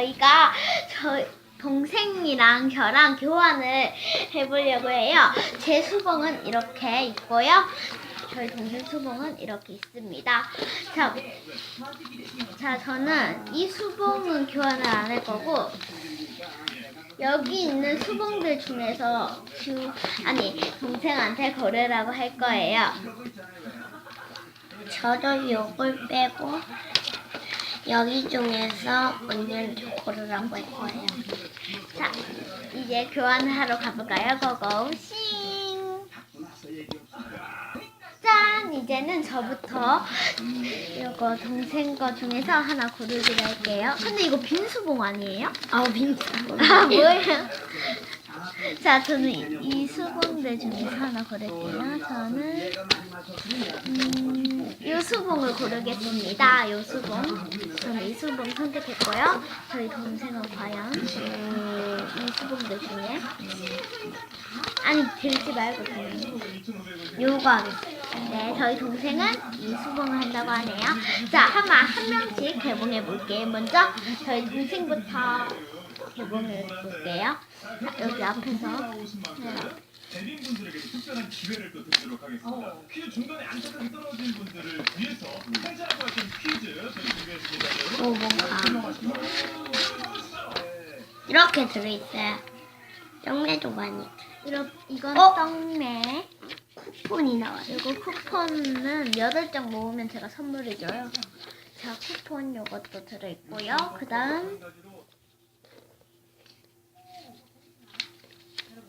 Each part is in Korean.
저희가 저 동생이랑 저랑 교환을 해보려고 해요. 제 수봉은 이렇게 있고요. 저희 동생 수봉은 이렇게 있습니다. 자, 자 저는 이 수봉은 교환을 안 할 거고 여기 있는 수봉들 중에서 주 아니 동생한테 고르라고 할 거예요. 저도 요걸 빼고 여기 중에서 언니한테 고르라고 할 거예요. 자, 이제 교환을 하러 가볼까요? 고고 싱! 짠! 이제는 저부터 이거 동생 거 중에서 하나 고르기로 할게요. 근데 이거 빈수봉 아니에요? 아 빈스. 아, 뭐예요? 자, 저는 이, 이 수봉들 중에서 하나 고를게요. 저는 음, 이 수봉을 고르겠습니다. 이 수봉. 저는 이 수봉 선택했고요. 저희 동생은 과연 음, 이 수봉들 중에 아니 들지 말고 그냥 요거. 네, 저희 동생은 이 수봉을 한다고 하네요. 자, 한번 한 명씩 개봉해 볼게요. 먼저 저희 동생부터 개봉해 볼게요. 자, 여기 앞에서 네. 대리인분들에게 특별한 기회를 또 드리도록 하겠습니다. 퀴즈 중간에 안타깝게 떨어진 분들을 위해서 해자라고 하신 퀴즈 저희 준비했습니다. 오 뭔가 네. 이렇게 들어있어요. 정매도 많이. 이렇 이건 어? 떡메. 쿠폰이 나와요. 이거 쿠폰은 8장 모으면 제가 선물을 줘요. 자, 쿠폰 요것도 들어있고요. 그 다음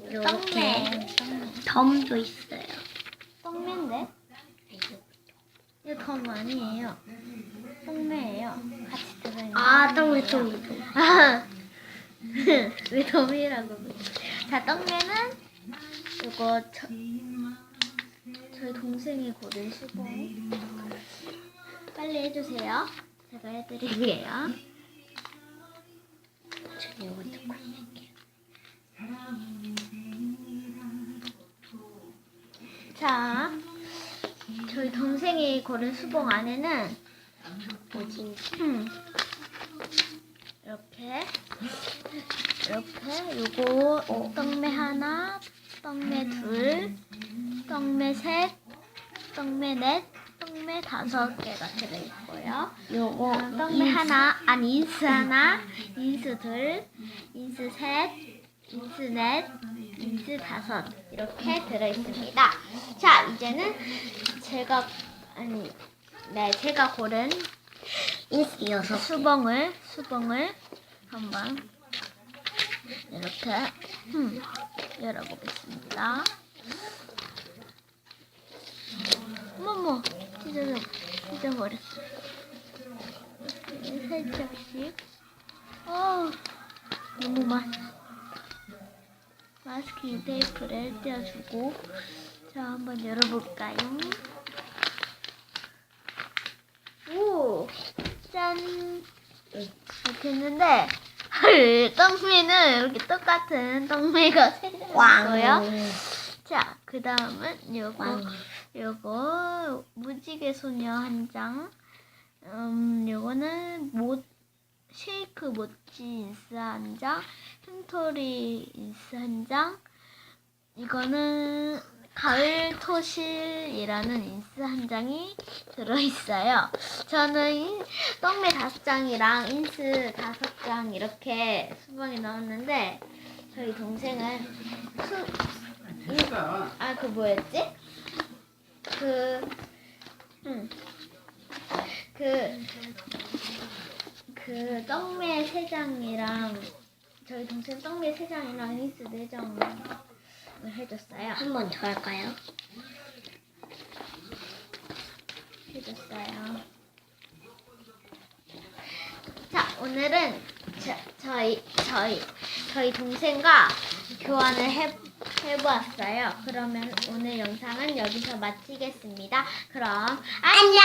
이렇게. 덤도 있어요. 떡메인데? 이거 덤 아니에요. 떡메예요. 같이 들어있는 아 떡매. 아, 왜 덤이라고. 자, 떡메는 이거 저, 저희 동생이 고른 수봉. 빨리 해주세요. 제가 해드릴게요. 저 이거 듣고 있을게요. 자, 저희 동생이 고른 수봉 안에는 뭐지? 음, 이렇게 이렇게 요거 떡메 하나, 떡메 둘, 떡메 셋, 떡메 넷, 떡메 다섯 개가 들어있고요. 요거 아, 떡메 하나, 아니 인스 하나, 인스 둘, 인스 셋, 인스 넷, 인스 다섯 이렇게 들어 있습니다. 자, 이제는 제가 아니 네 제가 고른 여섯. 수봉을 수봉을 한번 이렇게 음, 열어보겠습니다. 어머머 찢어져 찢어버렸어. 살짝씩. 어 너무 맛. 마스킹 테이프를 떼어주고 자 한번 열어볼까요? 오, 짠. 이렇게 했는데 헐, 떡미는 이렇게 똑같은 떡미가 생겼고요. 자, 그 다음은 요거 왕. 요거 무지개 소녀 한 장. 음, 요거는 모 쉐이크 모찌 인스 한 장, 흉토리 인스 한 장. 이거는 가을 토실이라는 인스 한 장이 들어있어요. 저는 이 떡메 다섯 장이랑 인스 다섯 장 이렇게 수박에 넣었는데 저희 동생은 수, 아, 그 뭐였지? 그, 음, 그, 그 떡메 세 장이랑 저희 동생 떡메 세 장이랑 인스 네 장을 해줬어요. 한 번 더 할까요? 해줬어요. 자, 오늘은 저, 저희 저희 저희 동생과 교환을 해 해보았어요. 그러면 오늘 영상은 여기서 마치겠습니다. 그럼 안녕.